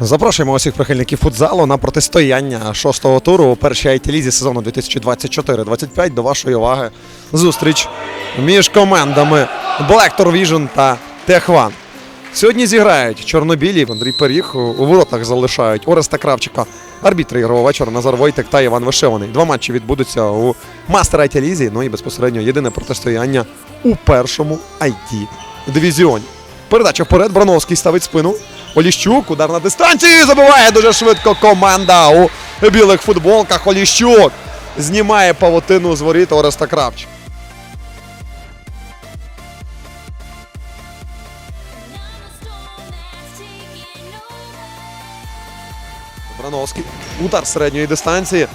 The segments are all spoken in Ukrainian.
Запрошуємо усіх прихильників футзалу на протистояння шостого туру у першій IT-лізі сезону 2024-25. До вашої уваги зустріч між командами Black Tor Vision та Техван. Сьогодні зіграють чорнобілі. Андрій Періг у воротах залишають Ореста Кравчика, арбітри ігрового вечора Назар Войтик та Іван Вишиваний. Два матчі відбудуться у Мастер IT лізі. Ну і безпосередньо єдине протистояння у першому IT дивізіоні. Передача вперед. Броновський ставить спину. Оліщук, удар на дистанції. Забиває дуже швидко команда у білих футболках. Оліщук знімає павутину з воріт Ореста Кравчик. Брановський. Удар середньої дистанції.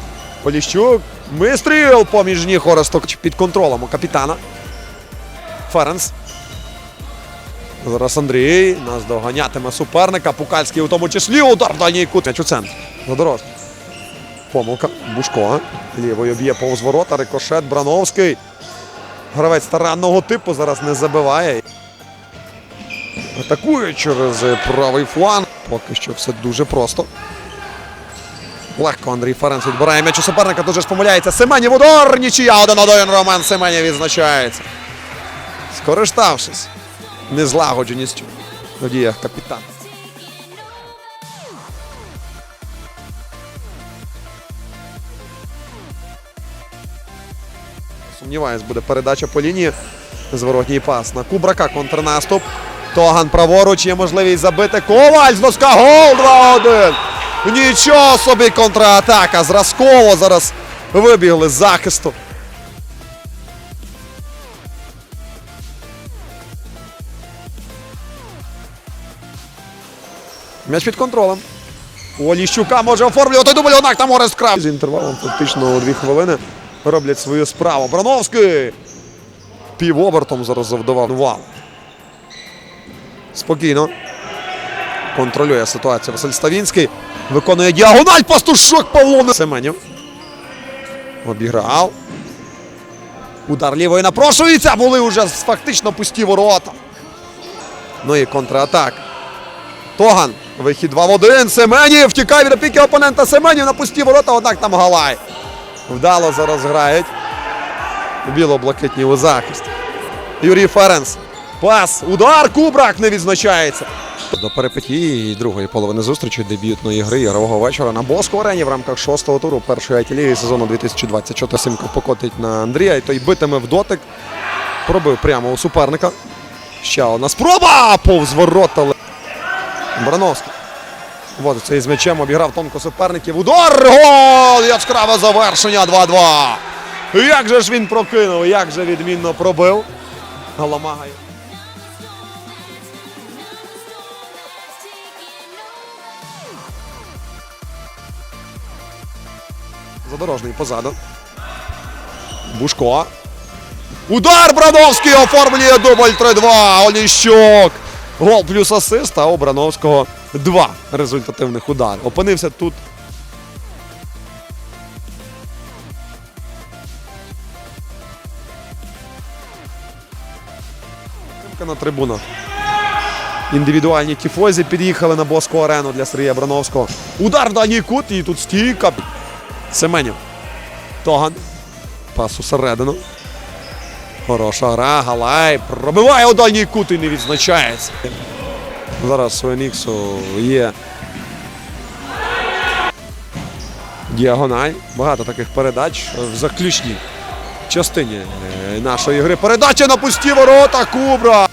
Поліщук. Мистріл поміж ніг Оресток під контролем у капітана. Ференс. Зараз Андрій нас доганятиме суперника. Пукальський у тому числі. Удар в дальній кут. М'яч у центр. Задорожний. Помилка. Бушко. Лівою б'є повз ворота. Рикошет. Брановський. Гравець таранного типу зараз не забиває. Атакує через правий фланг. Поки що все дуже просто. Легко Андрій Ференц відбирає м'яч у суперника. Дуже ж помиляється. Семенів удар. Нічия. Один один Роман Семенів відзначається. Скориставшись незлагодженістю в діях капітана. Сумніваюсь, буде передача по лінії. Зворотній пас на Кубрака. Контрнаступ. Тоган праворуч. Є можливість забити. Коваль з носка. Гол 2-1. Нічого собі контратака. Зразково зараз вибігли з захисту. М'яч під контролем. У Оліщука може оформлювати дубль, однак там Орест Крав. З інтервалом фактично у дві хвилини роблять свою справу. Брановський півобертом зараз завдавав вал. Спокійно. Контролює ситуацію Василь Ставінський. Виконує діагональ пастушок Павло Семенів. Обіграв. Удар лівої напрошується. Були вже фактично пусті ворота. Ну і контратак. Тоган. Вихід 2 в 1. Семенів. Втікає від опіки опонента Семенів на пусті ворота, однак там Галай. Вдало зараз грають. Біло-блакитні у захист. Юрій Ференс. Пас. Удар. Кубрак не відзначається. До перипетії другої половини зустрічі дебютної гри ігрового вечора на Боско арені в рамках шостого туру першої АТЛІги сезону 2024. Симко покотить на Андрія і той битиме в дотик. Пробив прямо у суперника. Ще одна спроба! Повз ворота. Брановський. Водиться із м'ячем, обіграв тонко суперників. Удар! Гол! Яскраве завершення 2-2. Як же ж він прокинув, як же відмінно пробив. Галамагає. Задорожний позаду. Бушко. Удар Брановський оформлює дубль 3-2. Оліщук. Гол плюс асист, а у Брановського два результативних удари. Опинився тут. На трибунах. Індивідуальні тіфозі під'їхали на Боску арену для Сергія Брановського. Удар в дальній кут і тут стійка. Семенів. Тоган. Пас усередину. Хороша гра, Галай пробиває у дальній кут і не відзначається. Зараз у Еніксу є діагональ. Багато таких передач в заключній частині е, нашої гри. Передача на пусті ворота Кубра.